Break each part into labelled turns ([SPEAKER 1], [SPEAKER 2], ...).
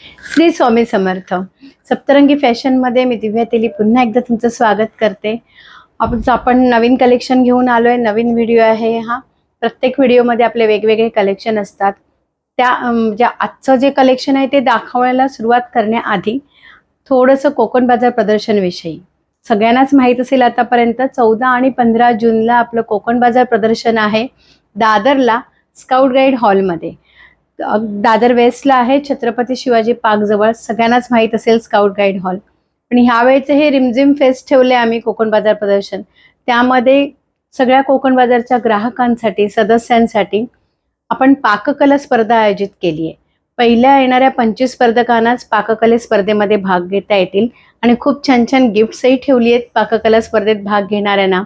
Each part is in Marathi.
[SPEAKER 1] श्री स्वामी समर्थ. सप्तरंगी फॅशनमध्ये मी दिव्या तेली पुन्हा एकदा तुमचं स्वागत करते. आपण आपण नवीन कलेक्शन घेऊन आलो आहे नवीन व्हिडिओ आहे हा. प्रत्येक व्हिडिओमध्ये आपले वेगवेगळे कलेक्शन असतात. त्या म्हणजे ज्या आजचं जे कलेक्शन आहे ते दाखवायला सुरुवात करण्याआधी थोडंसं कोकण बाजार प्रदर्शनविषयी सगळ्यांनाच माहीत असेल आतापर्यंत चौदा आणि पंधरा जूनला आपलं कोकण बाजार प्रदर्शन आहे दादरला स्काउट गाईड हॉलमध्ये. दादर वेस्टला आहे छत्रपती शिवाजी पार्क जवळ. सगळ्यांनाच माहीत असेल स्काउट गाईड हॉल. पण ह्यावेळेचे हे रिमझिम फेस्ट ठेवले आम्ही कोकण बाजार प्रदर्शन. त्यामध्ये सगळ्या कोकण बाजारच्या ग्राहकांसाठी सदस्यांसाठी आपण पाककला स्पर्धा आयोजित केली आहे पहिल्या येणाऱ्या पंचवीस स्पर्धकांनाच पाककले स्पर्धेमध्ये भाग घेता येतील. आणि खूप छान छान गिफ्ट्सही ठेवली आहेत पाककला स्पर्धेत भाग घेणाऱ्यांना.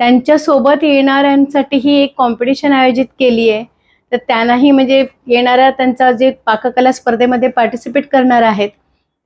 [SPEAKER 1] त्यांच्यासोबत येणाऱ्यांसाठी ही एक कॉम्पिटिशन आयोजित केली आहे तर त्यांनाही म्हणजे येणाऱ्या त्यांचा जे पाककला स्पर्धेमध्ये पार्टिसिपेट करणार आहेत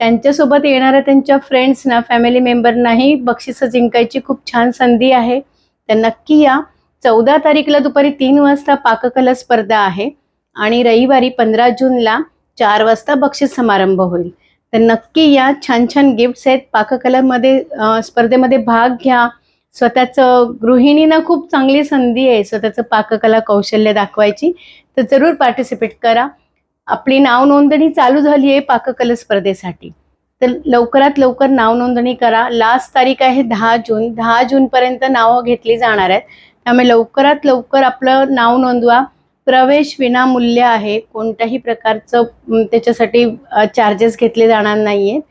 [SPEAKER 1] त्यांच्यासोबत येणाऱ्या त्यांच्या फ्रेंड्सना फॅमिली मेंबरनाही बक्षिसं जिंकायची खूप छान संधी आहे. तर नक्की या. चौदा तारीखला दुपारी तीन वाजता पाककला स्पर्धा आहे आणि रविवारी पंधरा जूनला चार वाजता बक्षीस समारंभ होईल. तर नक्की या छान छान गिफ्ट्स आहेत. पाककलामध्ये स्पर्धेमध्ये भाग घ्या. स्वतःचं गृहिणींना खूप चांगली संधी आहे स्वतःचं पाककला कौशल्य दाखवायची. तर जरूर पार्टिसिपेट करा. आपली नाव नोंदणी चालू झाली आहे पाककला स्पर्धेसाठी. तर लवकरात लवकर नाव नोंदणी करा. लास्ट तारीख आहे दहा जून. दहा जूनपर्यंत नावं घेतली जाणार आहेत. त्यामुळे लवकरात लवकर आपलं नाव नोंदवा. प्रवेश विनामूल्य आहे. कोणत्याही प्रकारचं त्याच्यासाठी चार्जेस घेतले जाणार नाही आहेत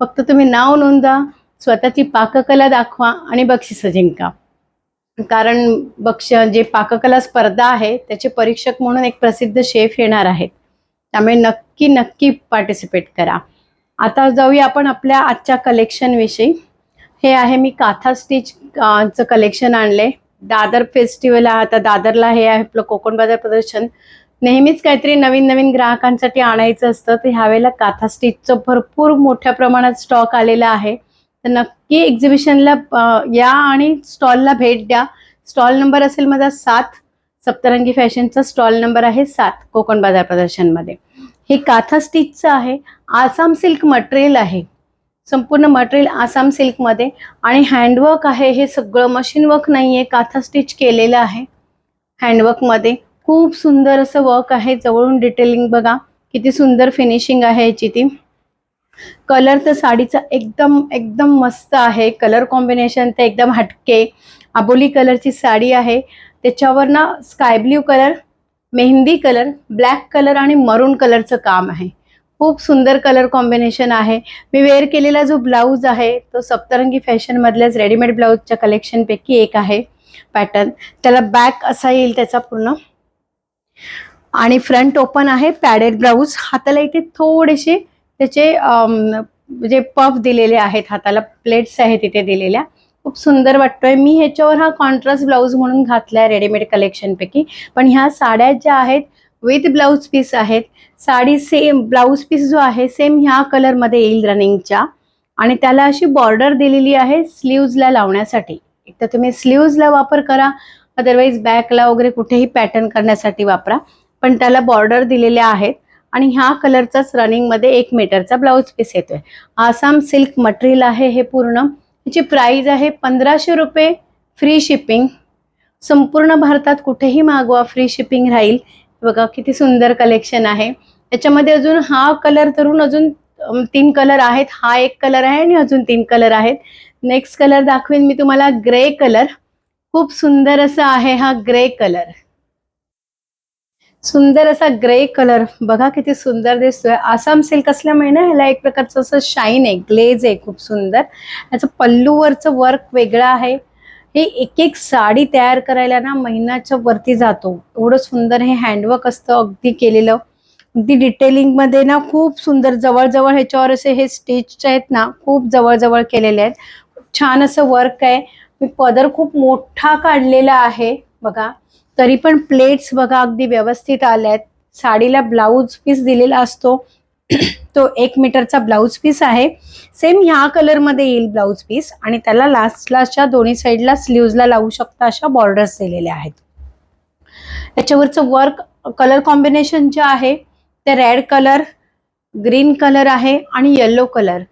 [SPEAKER 1] फक्त तुम्ही नाव नोंदा स्वतःची पाककला दाखवा आणि बक्षिसं जिंका. कारण बक्ष जे पाककला स्पर्धा आहे त्याचे परीक्षक म्हणून एक प्रसिद्ध शेफ येणार आहेत. त्यामुळे नक्की नक्की पार्टिसिपेट करा. आता जाऊया आपण आपल्या आजच्या कलेक्शनविषयी हे आहे मी काथा स्टिच चं कलेक्शन आणले. दादर फेस्टिवल आता दादरला हे आहे आपलं कोकण बाजार प्रदर्शन. नेहमीच काहीतरी नवीन नवीन ग्राहकांसाठी आणायचं असतं तर ह्यावेळेला काथा स्टिचचं भरपूर मोठ्या प्रमाणात स्टॉक आलेला आहे. तर नक्की एक्झिबिशनला या आणि स्टॉलला भेट द्या. स्टॉल नंबर असेल माझा सात सप्तरंगी फॅशनचा स्टॉल नंबर आहे सात कोकण बाजार प्रदर्शनमध्ये. हे काथा स्टिचचं आहे. आसाम सिल्क मटेरियल आहे. संपूर्ण मटेरियल आसाम सिल्कमध्ये आणि हँडवर्क आहे. हे सगळं मशीन वर्क नाही आहे काथा स्टिच केलेलं आहे. हँडवर्कमध्ये खूप सुंदर असं वर्क आहे. जवळून डिटेलिंग बघा. किती सुंदर फिनिशिंग आहे याची ती. कलर तर साडीचा एकदम एकदम मस्त आहे. कलर कॉम्बिनेशन तर एकदम हटके. आबोली कलरची साडी आहे. त्याच्यावर ना sky blue colour mehndi colour black colour आणि मरून कलरचं काम आहे. खूप सुंदर कलर कॉम्बिनेशन आहे. मी वेअर केलेला जो ब्लाऊज आहे तो सप्तरंगी फॅशनमधल्याच रेडीमेड ब्लाऊजच्या कलेक्शनपैकी एक आहे पॅटर्न. त्याला बॅक असा येईल त्याचा पूर्ण. आणि फ्रंट ओपन आहे पॅडेड ब्लाऊज. हाताला इथे थोडेसे त्याचे जे पफ दिलेले आहेत हाताला प्लेट्स आहेत तिथे दिलेल्या. खूप सुंदर वाटतोय. मी ह्याच्यावर हा कॉन्ट्रास्ट ब्लाऊज म्हणून घातलाय रेडीमेड कलेक्शनपैकी पण ह्या साड्या ज्या आहेत विथ ब्लाऊज पीस आहेत. साडी सेम ब्लाऊज पीस जो आहे सेम ह्या कलरमध्ये येईल रनिंगच्या आणि त्याला अशी बॉर्डर दिलेली आहे स्लीव्जला लावण्यासाठी. एक तर तुम्ही स्लीव्जला वापर करा. अदरवाईज बॅकला वगैरे कुठेही पॅटर्न करण्यासाठी वापरा. पण त्याला बॉर्डर दिलेल्या आहेत. आणि ह्या कलरचाच रनिंगमध्ये एक मीटरचा ब्लाऊज पीस येतोय. आसाम सिल्क मटेरियल आहे हे पूर्ण. याची प्राईज आहे पंधराशे रुपये फ्री शिपिंग संपूर्ण भारतात कुठेही मागवा फ्री शिपिंग राहील. बघा किती सुंदर कलेक्शन आहे. याच्यामध्ये अजून हा कलर धरून अजून तीन कलर आहेत. हा एक कलर आहे आणि अजून तीन कलर आहेत. नेक्स्ट कलर दाखवेन मी तुम्हाला ग्रे कलर खूप सुंदर असा आहे हा ग्रे कलर सुंदर असा ग्रे कलर. बघा किती सुंदर दिसतोय. आसाम सिल्क असल्यामुळे ना ह्याला एक प्रकारचं असं शाईन आहे. ग्लेज आहे खूप सुंदर. याचं पल्लूवरचं वर्क वेगळं आहे. हे एक एक साडी तयार करायला ना महिन्याच्या वरती जातो. एवढं सुंदर हे हँडवर्क असतं अगदी केलेलं. अगदी डिटेलिंगमध्ये ना खूप सुंदर. जवळजवळ ह्याच्यावर असे हे स्टिच आहेत ना खूप जवळजवळ केलेले आहेत. खूप छान असं वर्क आहे. मी पदर खूप मोठा काढलेला आहे. बघा. तरी पण प्लेट्स बघा अगदी व्यवस्थित आल्या आहेत साडीला ब्लाऊज पीस दिलेला असतो. तो एक मीटरचा ब्लाऊज पीस आहे. सेम ह्या कलरमध्ये येईल ब्लाऊज पीस आणि त्याला लास्टला अशा दोन्ही साईडला स्लीव्जला लावू शकता अशा बॉर्डर्स दिलेल्या आहेत. त्याच्यावरचं वर्क कलर कॉम्बिनेशन जे आहे ते रेड कलर ग्रीन कलर आहे आणि येलो कलर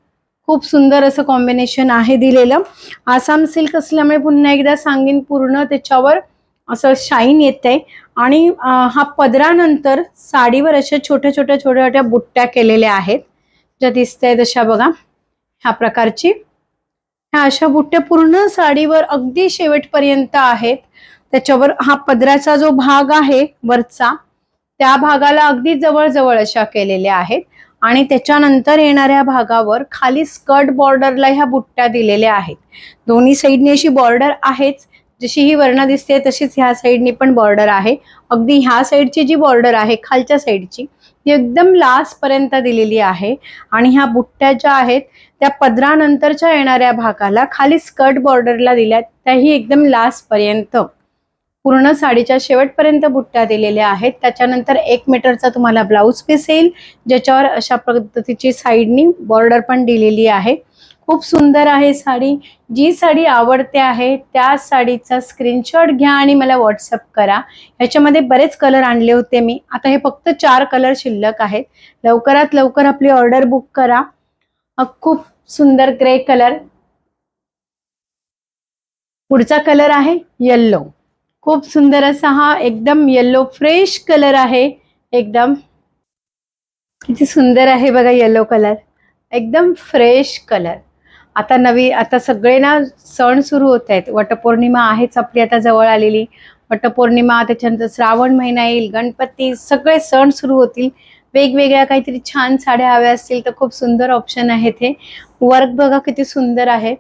[SPEAKER 1] खूप सुंदर असं कॉम्बिनेशन आहे दिलेलं. आसाम सिल्क असल्यामुळे पुन्हा एकदा सांगेन पूर्ण त्याच्यावर. असं शाईन येते आणि हा पदरानंतर साडीवर अशा छोट्या छोट्या छोट्या छोट्या बुट्ट्या केलेल्या आहेत. ज्या दिसत तशा बघा. ह्या प्रकारची. ह्या अशा बुट्ट्या पूर्ण साडीवर अगदी शेवटपर्यंत आहेत. त्याच्यावर हा पदराचा जो भाग आहे वरचा त्या भागाला अगदी जवळ जवळ अशा केलेल्या आहेत. आणि त्याच्यानंतर येणाऱ्या भागावर खाली स्कर्ट बॉर्डरला ह्या बुट्ट्या दिलेल्या आहेत. दोन्ही साईडने अशी बॉर्डर आहेच. जशी ही वर्ण दिसते तशीच ह्या साईडनी पण बॉर्डर आहे. अगदी ह्या साईडची जी बॉर्डर आहे खालच्या साईडची ती एकदम लास्ट पर्यंत दिलेली आहे. आणि ह्या बुट्ट्या ज्या आहेत त्या पदरानंतरच्या येणाऱ्या भागाला खाली स्कर्ट बॉर्डरला दिल्या त्याही एकदम लास्ट पर्यंत. पूर्ण साडीच्या शेवटपर्यंत बुट्ट्या दिलेल्या आहेत. त्याच्यानंतर एक मीटरचा तुम्हाला ब्लाऊज पीस येईल ज्याच्यावर अशा पद्धतीची साईडनी बॉर्डर पण दिलेली आहे. खूप सुंदर आहे साडी. जी साडी आवडते आहे त्या साडीचा स्क्रीनशॉट घ्या आणि मला व्हॉट्सअप करा. ह्याच्यामध्ये बरेच कलर आणले होते मी. आता हे फक्त चार कलर शिल्लक आहेत. लवकरात लवकर आपली ऑर्डर बुक करा. खूप सुंदर ग्रे कलर पुढचा कलर आहे येल्लो खूप सुंदर असा हा एकदम येल्लो फ्रेश कलर आहे. एकदम किती सुंदर आहे बघा येलो कलर एकदम फ्रेश कलर आता नवी आता सगळे ना सण सुरू होत आहेत. वटपौर्णिमा आहेच आपली आता जवळ आलेली. वटपौर्णिमा त्याच्यानंतर श्रावण महिना येईल गणपती सगळे सण सुरू होतील. वेगवेगळ्या काहीतरी छान साड्या हव्या असतील तर खूप सुंदर ऑप्शन आहे ते. वर्क बघा किती सुंदर आहे.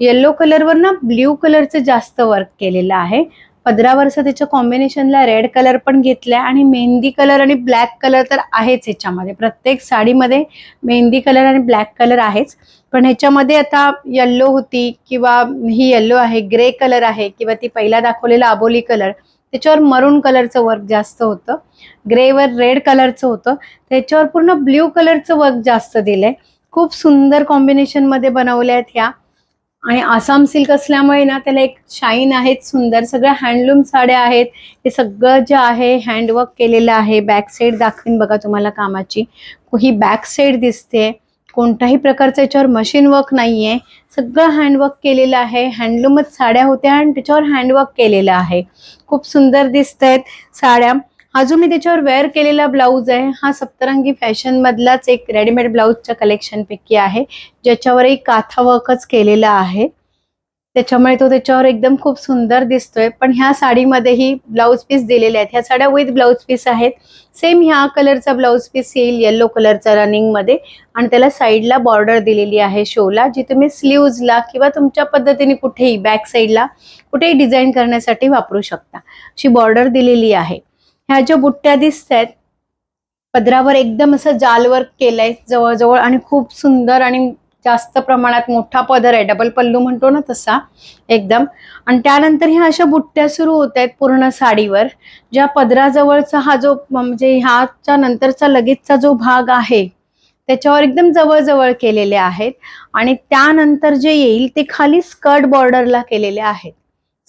[SPEAKER 1] येल्लो कलरवर ना ब्ल्यू कलरचं जास्त वर्क केलेलं आहे. पदरावरचं त्याच्या कॉम्बिनेशनला रेड कलर पण घेतलाय आणि मेहंदी कलर आणि ब्लॅक कलर तर आहेच ह्याच्यामध्ये प्रत्येक साडीमध्ये मेहंदी कलर आणि ब्लॅक कलर आहेच. पण ह्याच्यामध्ये आता येल्लो होती किंवा ही येल्लो आहे ग्रे कलर आहे किंवा ती पहिला दाखवलेला आबोली कलर त्याच्यावर मरून कलरचं वर्क जास्त होतं. ग्रेवर रेड कलरचं होतं. त्याच्यावर पूर्ण ब्ल्यू कलरचं वर्क जास्त दिलंय. खूप सुंदर कॉम्बिनेशनमध्ये बनवल्या आहेत ह्या. आणि आसाम सिल्क असल्यामुळे ना त्याला एक शाईन आहेत सुंदर सगळ्या हँडलूम साड्या आहेत. हे सगळं जे आहे हँडवर्क केलेलं आहे बॅक साईड दाखवीन बघा तुम्हाला कामाची. ही बॅक साईड दिसते. कोणत्याही प्रकारचं याच्यावर मशीन वर्क नाही आहे सगळं हँडवर्क केलेलं आहे. हँडलूमच साड्या होत्या आणि त्याच्यावर हँडवर्क केलेलं आहे. खूप सुंदर दिसत आहेत साड्या. हा जो मी त्याच्यावर वेअर केलेला ब्लाऊज आहे. हा सप्तरंगी फॅशन मधलाच एक रेडीमेड ब्लाऊजच्या कलेक्शन पैकी आहे. ज्याच्यावरही काथा वर्कच केलेला आहे. त्याच्यामुळे तो त्याच्यावर एकदम खूप सुंदर दिसतोय. पण ह्या साडीमध्येही ब्लाऊज पीस दिलेले आहेत. ह्या साड्या विथ ब्लाऊज पीस आहेत. सेम ह्या कलरचा ब्लाऊज पीस येईल येल्लो कलरचा रनिंगमध्ये. आणि त्याला साईडला बॉर्डर दिलेली आहे शोला जी तुम्ही स्लीव्जला किंवा तुमच्या पद्धतीने कुठेही बॅक साईडला कुठेही डिझाईन करण्यासाठी वापरू शकता. अशी बॉर्डर दिलेली आहे. ह्या ज्या बुट्ट्या दिसत आहेत पदरावर एकदम असं जाल वर्क केलंय जवळजवळ आणि खूप सुंदर आणि जास्त प्रमाणात मोठा पदर आहे. डबल पल्लू म्हणतो ना तसा एकदम. आणि त्यानंतर ह्या अशा बुट्ट्या सुरू होत आहेत पूर्ण साडीवर ज्या पदराजवळचा हा जो म्हणजे ह्याच्या नंतरचा लगेचचा जो भाग आहे त्याच्यावर एकदम जवळजवळ केलेले आहेत. आणि त्यानंतर जे येईल ते खाली स्कर्ट बॉर्डरला केलेले आहेत.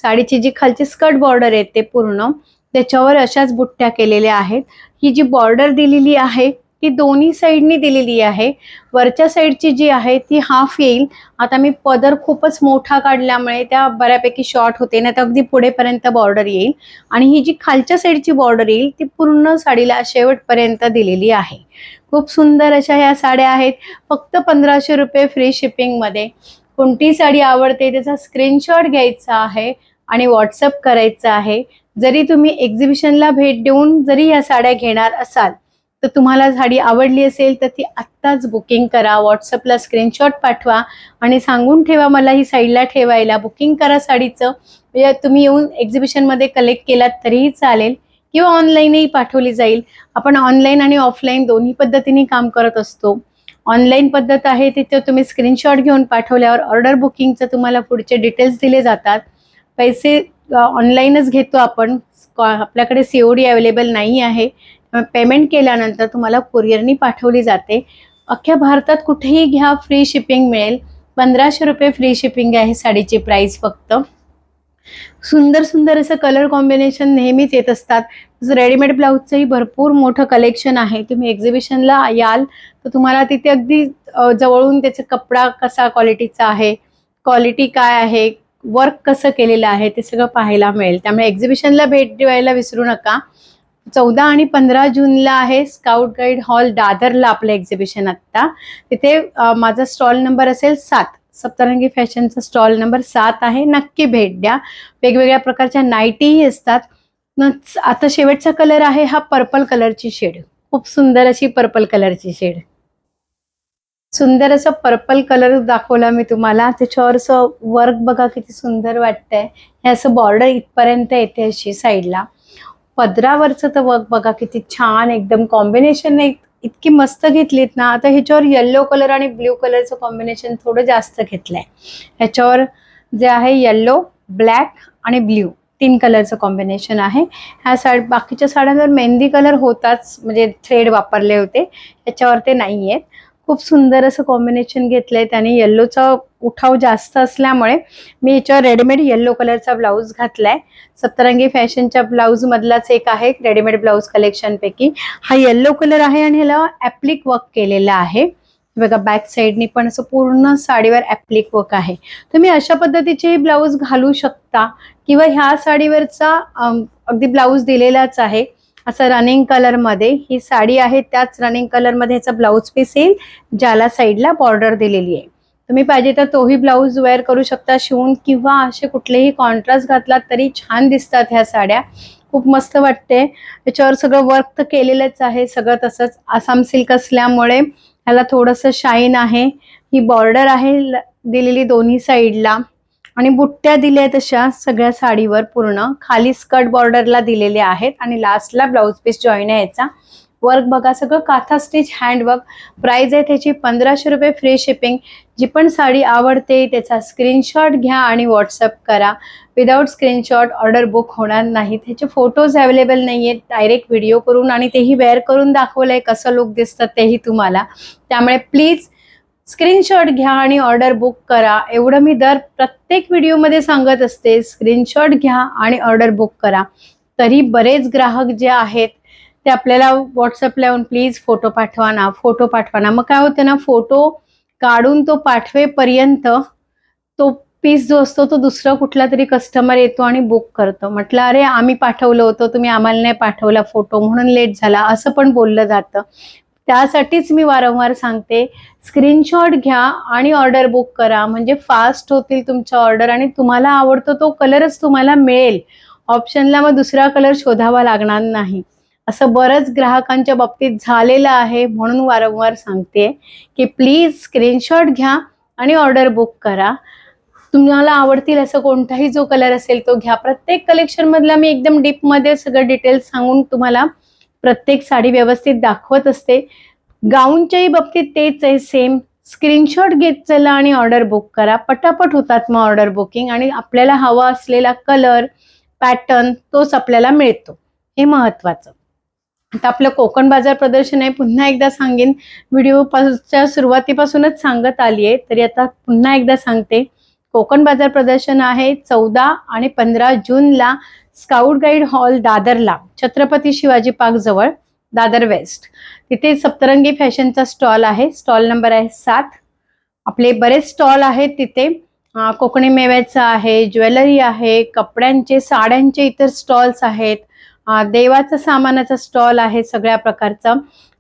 [SPEAKER 1] साडीची जी खालची स्कर्ट बॉर्डर आहे ते पूर्ण. त्याच्यावर अशाच बुट्ट्या केलेल्या आहेत. ही जी बॉर्डर दिलेली आहे ती दोन्ही साईडनी दिलेली आहे. वरच्या साईडची जी आहे ती हाफ येईल. आता मी पदर खूपच मोठा काढल्यामुळे त्या बऱ्यापैकी शॉर्ट होते. नाही तर अगदी पुढेपर्यंत बॉर्डर येईल. आणि ही जी खालच्या साईडची बॉर्डर येईल ती पूर्ण साडीला शेवटपर्यंत दिलेली आहे. खूप सुंदर अशा ह्या साड्या आहेत. फक्त पंधराशे रुपये फ्री शिपिंगमध्ये कोणती साडी आवडते त्याचा स्क्रीनशॉट घ्यायचा आहे आणि व्हॉट्सअप करायचा आहे. जरी तुम्ही एक्झिबिशनला भेट देऊन जरी ह्या साड्या घेणार असाल तर तुम्हाला साडी आवडली असेल तर ती आत्ताच बुकिंग करा व्हॉट्सअपला स्क्रीनशॉट पाठवा आणि सांगून ठेवा मला ही साईडला ठेवायला. बुकिंग करा साडीचं. म्हणजे तुम्ही येऊन एक्झिबिशनमध्ये कलेक्ट केलात तरीही चालेल किंवा ऑनलाईनही पाठवली जाईल. आपण ऑनलाईन आणि ऑफलाईन दोन्ही पद्धतीने काम करत असतो. ऑनलाईन पद्धत आहे तिथे तुम्ही स्क्रीनशॉट घेऊन पाठवल्यावर ऑर्डर बुकिंगचं तुम्हाला पुढचे डिटेल्स दिले जातात. पैसे ऑनलाईनच घेतो आपण. आपल्याकडे सी ओ डी अवेलेबल नाही आहे. पेमेंट केल्यानंतर तुम्हाला कुरिअरनी पाठवली जाते. अख्ख्या भारतात कुठेही घ्या फ्री शिपिंग मिळेल. पंधराशे रुपये फ्री शिपिंग आहे साडीची प्राईस फक्त. सुंदर सुंदर असं कलर कॉम्बिनेशन नेहमीच येत असतात. तसं रेडीमेड ब्लाऊजचंही भरपूर मोठं कलेक्शन आहे. तुम्ही एक्झिबिशनला याल तर तुम्हाला तिथे अगदी जवळून त्याचा कपडा कसा क्वालिटीचा आहे क्वालिटी काय आहे वर्क कसं केलेलं आहे ते सगळं पाहायला मिळेल. त्यामुळे एक्झिबिशनला भेट द्यायला विसरू नका. चौदा आणि पंधरा जूनला आहे स्काउट गाईड हॉल दादरला आपलं एक्झिबिशन आत्ता. तिथे माझा स्टॉल नंबर असेल सात. सप्तरंगी फॅशनचा स्टॉल नंबर सात आहे. नक्की भेट द्या. वेगवेगळ्या प्रकारच्या नाईटीही असतात. न आता शेवटचा कलर आहे हा पर्पल कलरची शेड खूप सुंदर अशी पर्पल कलरची शेड सुंदर असं पर्पल कलर दाखवला मी तुम्हाला. त्याच्यावर असं वर्क बघा किती सुंदर वाटतंय. हे असं बॉर्डर इथपर्यंत येते अशी साईडला पदरावरचं तर वर्क बघा किती छान एकदम कॉम्बिनेशन इतकी मस्त घेतलीत ना. आता ह्याच्यावर येल्लो कलर आणि ब्ल्यू कलरचं कॉम्बिनेशन थोडं जास्त घेतलंय. ह्याच्यावर जे आहे येल्लो ब्लॅक आणि ब्ल्यू तीन कलरचं कॉम्बिनेशन आहे. ह्या साड बाकीच्या साड्यांवर मेहंदी कलर होताच म्हणजे थ्रेड वापरले होते. ह्याच्यावर ते नाही आहेत खूप सुंदर असं कॉम्बिनेशन घेतलंय त्याने. येल्लोचा उठाव जास्त असल्यामुळे मी याच्यावर रेडीमेड येल्लो कलरचा ब्लाऊज घातलाय. सप्तरंगी फॅशनच्या ब्लाऊज मधलाच एक आहे रेडीमेड ब्लाऊज कलेक्शन पैकी. हा येल्लो कलर आहे आणि ह्याला ऍप्लिक वर्क केलेला आहे. बघा बॅक साईडनी पण असं पूर्ण साडीवर ऍप्लिक वर्क आहे. तुम्ही अशा पद्धतीचे ब्लाऊज घालू शकता किंवा ह्या साडीवरचा अगदी ब्लाऊज दिलेलाच आहे. असं रनिंग कलरमध्ये ही साडी आहे त्याच रनिंग कलरमध्ये ह्याचा ब्लाऊज पीस येईल ज्याला साईडला बॉर्डर दिलेली आहे. तुम्ही पाहिजे तर तोही ब्लाऊज वेअर करू शकता शिवून किंवा असे कुठलेही कॉन्ट्रास्ट घातलात तरी छान दिसतात ह्या साड्या. खूप मस्त वाटते. याच्यावर सगळं वर्क तर केलेलंच आहे सगळं तसंच. आसाम सिल्क असल्यामुळे ह्याला थोडंसं शाईन आहे. ही बॉर्डर आहे दिलेली दोन्ही साईडला आणि बुट्ट्या दिल्या आहेत अशा सगळ्या साडीवर पूर्ण. खाली स्कर्ट बॉर्डरला दिलेल्या आहेत आणि लास्टला ब्लाऊज पीस जॉईन आहे याचा. वर्क बघा सगळं काथा स्टिच हँडवर्क प्राईज आहे त्याची पंधराशे रुपये फ्री शिपिंग जी पण साडी आवडते त्याचा स्क्रीनशॉट घ्या आणि व्हॉट्सअप करा. विदाऊट स्क्रीनशॉट ऑर्डर बुक होणार नाही. त्याचे फोटोज अवेलेबल नाही आहेत डायरेक्ट व्हिडिओ करून आणि तेही वेअर करून दाखवलंय कसं लुक दिसतं तेही तुम्हाला. त्यामुळे प्लीज स्क्रीनशॉट घ्या आणि ऑर्डर बुक करा. एवढं मी दर प्रत्येक व्हिडिओमध्ये सांगत असते स्क्रीनशॉट घ्या आणि ऑर्डर बुक करा. तरी बरेच ग्राहक जे आहेत ते आपल्याला व्हॉट्सअपला येऊन प्लीज फोटो पाठवा ना फोटो पाठवा ना. मग काय होतं ना फोटो काढून तो पाठवेपर्यंत तो पीस जो असतो तो दुसरा कुठला तरी कस्टमर येतो आणि बुक करतो. म्हटलं अरे आम्ही पाठवलं होतं तुम्ही आम्हाला नाही पाठवला फोटो म्हणून लेट झाला. असं पण बोललं जातं. त्यासाठीच मी वारंवार सांगते स्क्रीनशॉट घ्या आणि ऑर्डर बुक करा. म्हणजे फास्ट होतील तुमच्या ऑर्डर आणि तुम्हाला आवडतो तो कलरच तुम्हाला मिळेल. ऑप्शनला मग दुसरा कलर शोधावा लागणार नाही. असं बरंच ग्राहकांच्या बाबतीत झालेलं आहे म्हणून वारंवार सांगते की प्लीज स्क्रीनशॉट घ्या आणि ऑर्डर बुक करा. तुम्हाला आवडतील असं कोणताही जो कलर असेल तो घ्या. प्रत्येक कलेक्शनमधला मी एकदम डीपमध्ये सगळं डिटेल्स सांगून तुम्हाला प्रत्येक साडी व्यवस्थित दाखवत असते. गाऊनच्याही बाबतीत तेच आहे सेम स्क्रीनशॉट घेत चला आणि ऑर्डर बुक करा. पटापट होतात मग ऑर्डर बुकिंग आणि आपल्याला हवा असलेला कलर पॅटर्न तोच आपल्याला मिळतो. हे महत्वाचं. आता आपलं कोकण बाजार प्रदर्शन आहे. पुन्हा एकदा सांगेन. व्हिडिओ च्या सुरुवातीपासूनच सांगत आली आहे तरी आता पुन्हा एकदा सांगते. कोकण बाजार प्रदर्शन आहे चौदा आणि पंधरा जूनला स्काउट गाईड हॉल दादरला छत्रपती शिवाजी पार्क जवळ दादर वेस्ट. तिथे सप्तरंगी फॅशनचा स्टॉल आहे स्टॉल नंबर आहे सात. आपले बरेच स्टॉल आहेत तिथे. कोकणी मेव्याचं आहे ज्वेलरी आहे कपड्यांचे साड्यांचे इतर स्टॉल्स आहेत. देवाचं सामानाचा स्टॉल आहे सगळ्या प्रकारचा.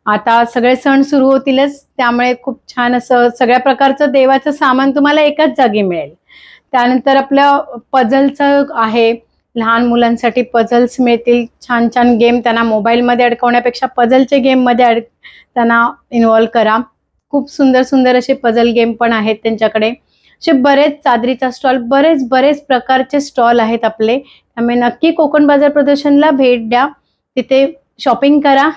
[SPEAKER 1] आता सगळे सण सुरू होतीलच त्यामुळे खूप छान असं सगळ्या प्रकारचं देवाचं सामान तुम्हाला एकाच जागी मिळेल. त्यानंतर आपलं पझलचं आहे लहान मुलांसाठी पझल्स मिळतील छान छान गेम त्यांना मोबाईलमध्ये अडकवण्यापेक्षा पझलचे गेममध्ये अड त्यांना इन्व्हॉल्व करा. खूप सुंदर सुंदर असे पझल गेम पण आहेत त्यांच्याकडे. असे बरेच चादरीचा स्टॉल बरेच बरेच प्रकारचे स्टॉल आहेत आपले. त्यामुळे नक्की कोकण बाजार प्रदर्शनला भेट द्या. तिथे शॉपिंग करा.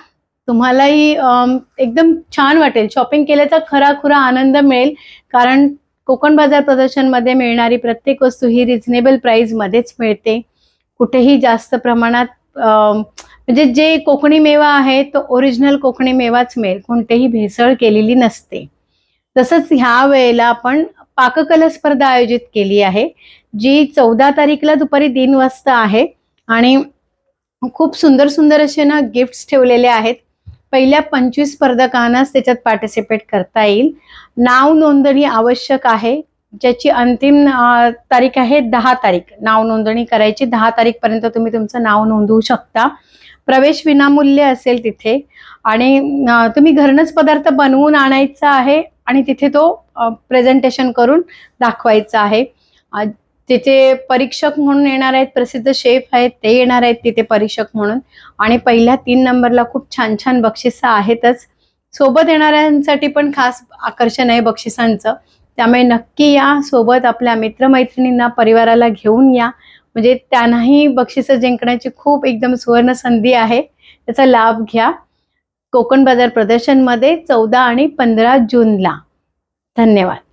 [SPEAKER 1] तुम्हालाही एकदम छान वाटेल. शॉपिंग केल्याचा खरा खुरा आनंद मिळेल. कारण कोकण बाजार प्रदर्शनमध्ये मिळणारी प्रत्येक वस्तू ही रिझनेबल प्राईजमध्येच मिळते. कुठेही जास्त प्रमाणात म्हणजे जे कोकणी मेवा आहे तो ओरिजिनल कोकणी मेवाच मिळेल. कोणतेही भेसळ केलेली नसते. तसंच ह्या वेळेला आपण पाककला स्पर्धा आयोजित केली आहे जी चौदा तारीखला दुपारी तीन वाजता आहे. आणि खूप सुंदर सुंदर असे ना गिफ्ट्स ठेवलेले आहेत. पहिल्या पंचवीस स्पर्धकांनाच त्याच्यात पार्टिसिपेट करता येईल. नाव नोंदणी आवश्यक आहे. ज्याची अंतिम तारीख आहे दहा तारीख. नाव नोंदणी करायची दहा तारीखपर्यंत तुम्ही तुमचं नाव नोंदवू शकता. प्रवेश विनामूल्य असेल तिथे. आणि तुम्ही घरनच पदार्थ बनवून आणायचा आहे आणि तिथे तो प्रेझेंटेशन करून दाखवायचा आहे. तिथे परीक्षक म्हणून येणार आहेत प्रसिद्ध शेफ आहेत ते येणार आहेत तिथे परीक्षक म्हणून. आणि पहिल्या तीन नंबरला खूप छान छान बक्षिसं आहेतच. सोबत येणाऱ्यांसाठी पण खास आकर्षण आहे बक्षिसांचं. त्यामुळे नक्की या. सोबत आपल्या मित्रमैत्रिणींना परिवाराला घेऊन या. म्हणजे त्यांनाही बक्षिसं जिंकण्याची खूप एकदम सुवर्ण संधी आहे. त्याचा लाभ घ्या. कोकण बाजार प्रदर्शनमध्ये चौदा आणि पंधरा जूनला. धन्यवाद.